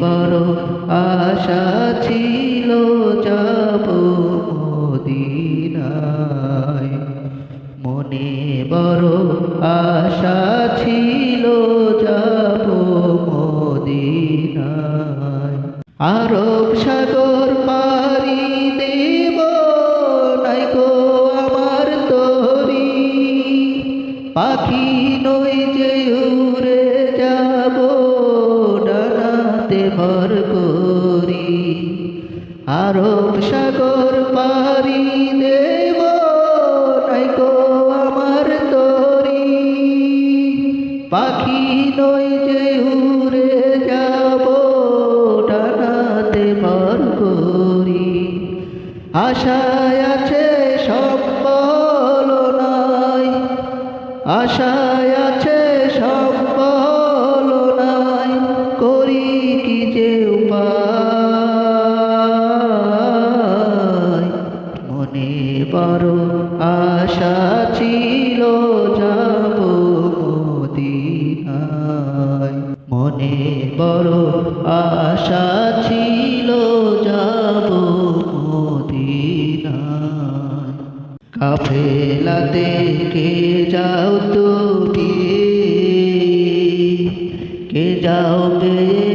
বড় আশা ছিল যাব মদিনায়। মনে বড় আশা ছিল যাব মদিনায়। আরব সাগর পারি দেব, নাই গো আমার তরি। পাখি নই যে ভর করি। আরব সাগর পারি দেব নাই গো আমার তরি। পাখি নই যে উড়ে যাব ডানাতে ভর করি। আশায় আছে সম্বল নাই, আশায় আছে সম্বল বড় আশা ছিল যাব মদিনায়। মনে বড় আশা ছিল যাব মদিনায়। কাফেলাতে কে যাও তুমি? কে যাও গে